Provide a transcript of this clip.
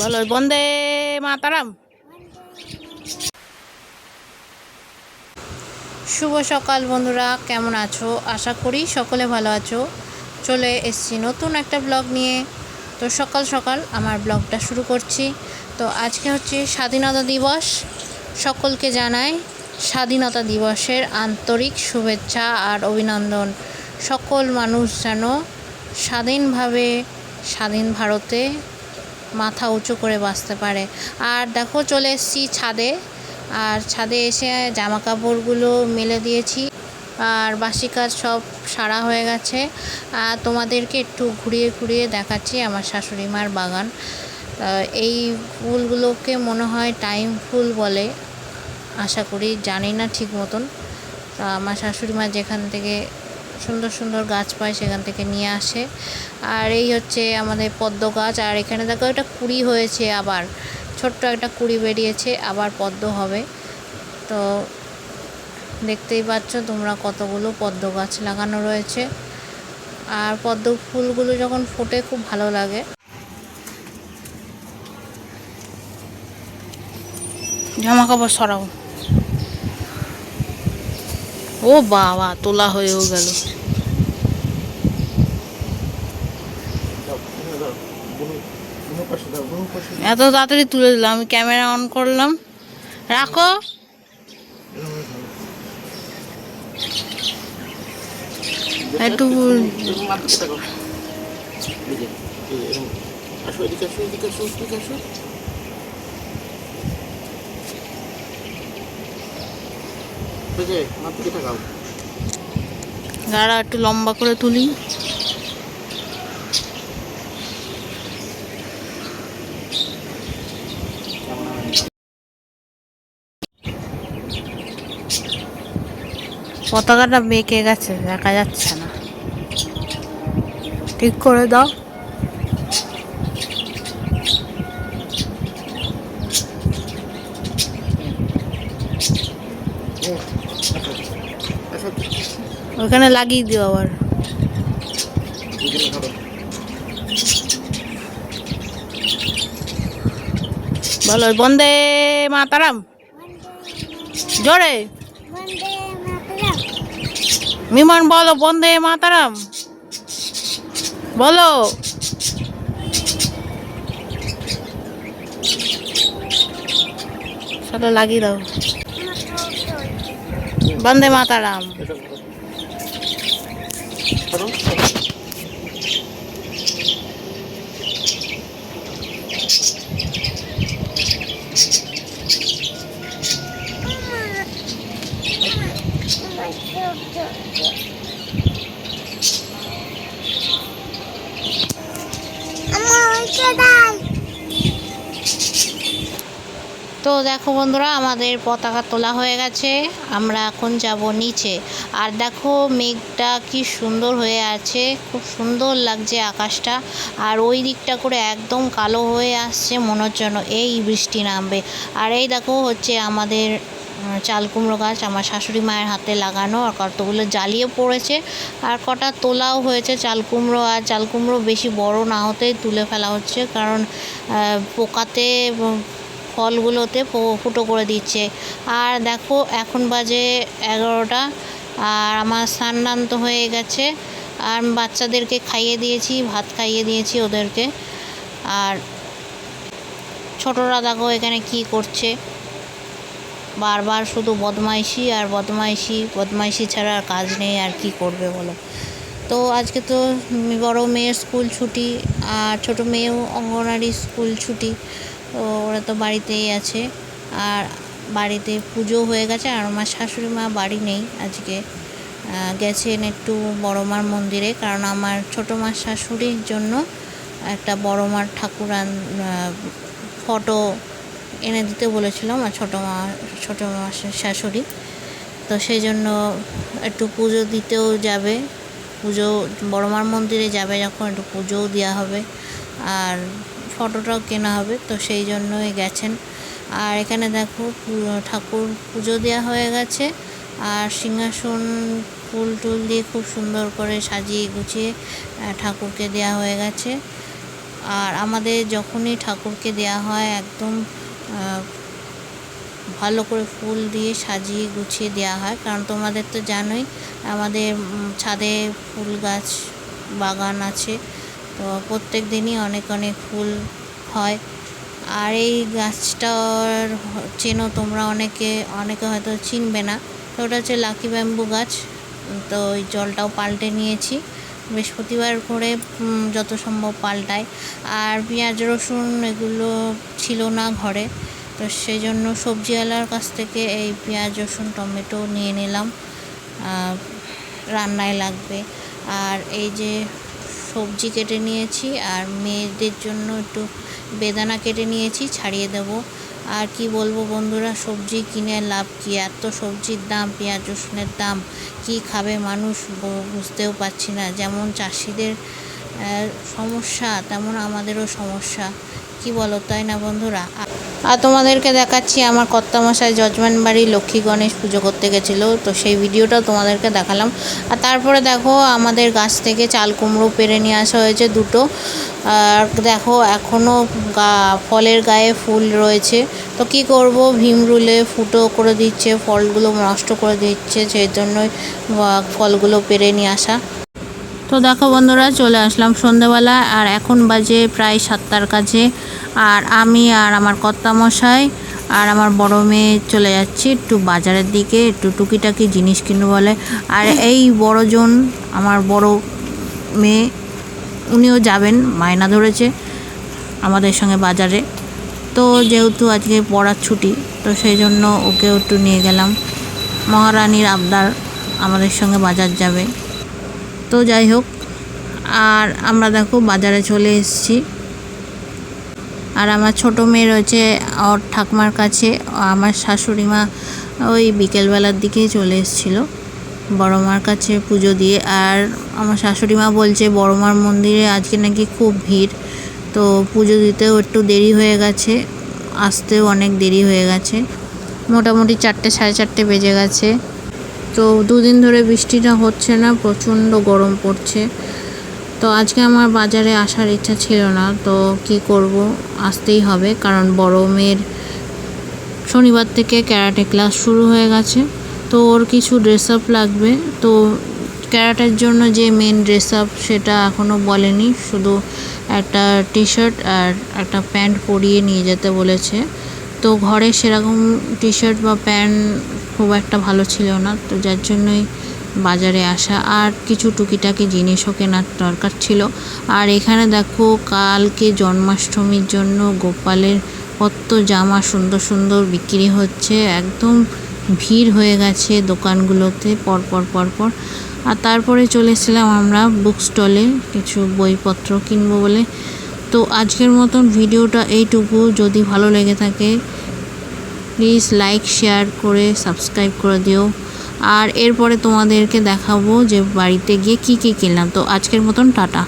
বলো, বন্দে মাতারাম। শুভ সকাল বন্ধুরা, কেমন আছো? আশা করি সকলে ভালো আছো। চলে এসেছি নতুন একটা ব্লগ নিয়ে। তো সকাল সকাল আমার ব্লগটা শুরু করছি। তো আজকে হচ্ছে স্বাধীনতা দিবস। সকলকে জানাই স্বাধীনতা দিবসের আন্তরিক শুভেচ্ছা আর অভিনন্দন। সকল মানুষ যেন স্বাধীনভাবে স্বাধীন ভারতে মাথা উঁচু করে বাঁচতে পারে। আর দেখো, চলে এসেছি ছাদে। আর ছাদে এসে জামা কাপড়গুলো মেলে দিয়েছি। আর বাসি কাজ সব সারা হয়ে গেছে। আর তোমাদেরকে একটু ঘুরিয়ে ঘুরিয়ে দেখাচ্ছি আমার শাশুড়ি মার বাগান এই ফুলগুলোকে মনে হয় টাইম ফুল বলে। আশা করি জানি না ঠিক মতন। তা আমার শাশুড়ি মা যেখান থেকে সুন্দর সুন্দর গাছ পায় সেখান থেকে নিয়ে আসে। আর এই হচ্ছে আমাদের পদ্ম গাছ, আর এখানে দেখো একটা কুড়ি হয়েছে আবার। ছোট্ট একটা কুড়ি বেরিয়েছে, আবার পদ্ম হবে। তো দেখতেই পাচ্ছ তোমরা কতগুলো পদ্ম গাছ লাগানো রয়েছে। আর পদ্ম ফুলগুলো যখন ফোটে খুব ভালো লাগে। জামা কাপড় সরাও। ও বাবা, তোলা হয়েও গেল। এত তাড়াতাড়ি তুলে দিলাম, আমি ক্যামেরা অন করলাম। রাখো। একটু গাড়া একটু লম্বা করে তুলি। পতাকাটা বেঁকে গেছে, দেখা যাচ্ছে না। ঠিক করে দাও। ওখানে লাগিয়ে দিও আবার। বলো, বন্দে মাতারাম। জোরে। বিমান বলো বন্দে মাতারাম। বলো। সেটা লাগিয়ে দাও। বন্দে মাতারাম। তো দেখো বন্ধুরা, আমাদের পতাকা তোলা হয়ে গেছে। আমরা এখন যাব নিচে। আর দেখো, মেঘটা কি সুন্দর হয়ে আছে। খুব সুন্দর লাগছে আকাশটা। আর ওই দিকটা করে একদম কালো হয়ে আসছে মনের জন্য এই বৃষ্টি নামবে। আর এই দেখো, হচ্ছে আমাদের চাল কুমড়ো গাছ আমার শাশুড়ি মায়ের হাতে লাগানো আর কতগুলো জ্বালিয়ে পড়েছে। আর কটা তোলাও হয়েছে চাল কুমড়ো। আর চাল কুমড়ো বেশি বড় না হতেই তুলে ফেলা হচ্ছে কারণ পোকাতে ফলগুলোতে ফুটো করে দিচ্ছে। আর দেখো এখন বাজে এগারোটা আর আমার স্নান তো হয়ে গেছে। আর বাচ্চাদেরকে খাইয়ে দিয়েছি, ভাত খাইয়ে দিয়েছি ওদেরকে। আর ছোটরা দেখো এখানে কি করছে? বারবার শুধু বদমাইশি আর বদমাইশি বদমাইশি ছাড়া আর কাজ নেই, আর কি করবে বলো? তো আজকে তো বড় মেয়ের স্কুল ছুটি আর ছোট মেয়েও অঙ্গনারী স্কুল ছুটি। তো ওরা তো বাড়িতেই আছে আর বাড়িতে পুজো হয়ে গেছে আর আমার শাশুড়ি মা বাড়ি নেই আজকে। গেছেন একটু বড় মার মন্দিরে কারণ আমার ছোটো মার শাশুড়ির জন্য একটা বড় মার ঠাকুরান ফটো এনে দিতে বলেছিলাম আমার ছোটো মা ছোটো মা শাশুড়ি। তো সেই জন্য একটু পুজো দিতেও যাবে। পুজো বড়মার মন্দিরে যাবে যখন, একটু পুজোও দেওয়া হবে। আর ফটোটাও কেনা হবে, তো সেই জন্যই গেছেন। আর এখানে দেখো ঠাকুর পুজো দেওয়া হয়ে গেছে। আর সিংহাসন ফুল টুল দিয়ে খুব সুন্দর করে সাজিয়ে গুছিয়ে ঠাকুরকে দেওয়া হয়ে গেছে। আর আমাদের যখনই ঠাকুরকে দেয়া হয়, একদম ভালো করে ফুল দিয়ে সাজিয়ে গুছিয়ে দেওয়া হয়। কারণ তোমাদের তো জানোই, আমাদের ছাদে ফুল গাছ বাগান আছে। তো প্রত্যেক দিনই অনেক অনেক ফুল হয়। আর এই গাছটার চেনো তোমরা অনেকে অনেকে হয়তো চিনবে না। তো ওটা হচ্ছে লাকি ব্যাম্বু গাছ। তো ওই জলটাও পাল্টে নিয়েছি। বৃহস্পতিবার করে যত সম্ভব পাল্টাই আর পেঁয়াজ, রসুন এগুলো ছিল না ঘরে, তো সেই জন্য সবজিওয়ালার কাছ থেকে এই পেঁয়াজ, রসুন, টমেটো নিয়ে নিলাম। রান্নায় লাগবে। আর এই যে সবজি কেটে নিয়েছি, আর মেয়েদের জন্য একটু বেদানা কেটে নিয়েছি, ছাড়িয়ে দেব। আর কি বলব বন্ধুরা, সবজি কিনে লাভ কি? এত সবজির দাম, পেঁয়াজ, রসুনের দাম, কি খাবে মানুষ বুঝতেও পারছি না। যেমন চাষিদের সমস্যা, তেমন আমাদেরও সমস্যা। কি বলো, তাই না বন্ধুরা? আর তোমাদেরকে দেখাচ্ছি, আমার কর্তামশাই জজমান বাড়ি লক্ষ্মী গণেশ পুজো করতে গেছিল, তো সেই ভিডিওটাও তোমাদেরকে দেখালাম। আর তারপরে দেখো, আমাদের গাছ থেকে চাল কুমড়ো পেরে নিয়ে আসা হয়েছে দুটো। আর দেখো এখনও গা, ফলের গায়ে ফুল রয়েছে। তো কি করব? ভীম রুলে ফুটো করে দিচ্ছে, ফলগুলো নষ্ট করে দিচ্ছে, সেই জন্যই ফলগুলো পেরে নিয়ে আসা। তো দেখো বন্ধুরা, চলে আসলাম সন্ধেবেলা আর এখন বাজে প্রায় সাতটার কাছে আর আমি আর আমার কর্তামশাই আর আমার বড় মেয়ে চলে যাচ্ছি একটু বাজারের দিকে, একটু টুকিটাকি জিনিস কিনবো বলে। আর এই বড়জন, আমার বড় মেয়ে, উনিও যাবেন, মায়না ধরেছে আমাদের সঙ্গে বাজারে। তো যেহেতু আজকে পড়ার ছুটি, তো সেই জন্য ওকেও একটু নিয়ে গেলাম। মহারানীর আবদার আমাদের সঙ্গে বাজার যাবে। তো যাই হোক, আর আমরা দেখো বাজারে চলে এসেছি। আর আমার ছোট মেয়ে রয়েছে, ওর ঠাকুমার কাছে। আমার শাশুড়ি মা ওই বিকেলবেলার দিকেই চলে এসেছিল বড় মার কাছে পুজো দিয়ে। আর আমার শাশুড়ি মা বলছে, বড় মার মন্দিরে আজকে নাকি খুব ভিড়, তো পুজো দিতেও একটু দেরি হয়ে গেছে, আসতেও অনেক দেরি হয়ে গেছে। মোটামুটি চারটে, সাড়ে চারটে বেজে গেছে। তো দুদিন ধরে বৃষ্টিটা হচ্ছে না, প্রচণ্ড গরম পড়ছে। তো আজকে আমার বাজারে আসার ইচ্ছা ছিল না, তো কি করব? আসতেই হবে, কারণ বড় মেয়ের শনিবার থেকে ক্যারাটে ক্লাস শুরু হয়ে গেছে। তো ওর কিছু ড্রেস আপ লাগবে। তো ক্যারাটের জন্য যে মেন ড্রেস আপ সেটা এখনও বলেনি, শুধু একটা টি শার্ট আর একটা প্যান্ট পরিয়ে নিয়ে যেতে বলেছে। তো ঘরে সেরকম টি শার্ট বা প্যান্ট খুব একটা ভালো ছিল না, তো যার জন্যই বাজারে আসা আর কিছু টুকিটাকি জিনিসও কেনার দরকার ছিল। আর এখানে দেখো, কালকে জন্মাষ্টমীর জন্য গোপালের কত জামা সুন্দর সুন্দর বিক্রি হচ্ছে। একদম ভিড় হয়ে গেছে দোকানগুলোতে পরপর পরপর আর তারপরে চলে এসেছিলাম আমরা বুক স্টলে কিছু বইপত্র কিনবো বলে। তো আজকের মতন ভিডিওটা এইটুকু। যদি ভালো লেগে থাকে প্লিজ লাইক শেয়ার করে সাবস্ক্রাইব করে দিও। আর এরপরে তোমাদেরকে দেখাবো যে বাড়িতে গিয়ে কী কী কিনলাম। তো আজকের মতন টাটা।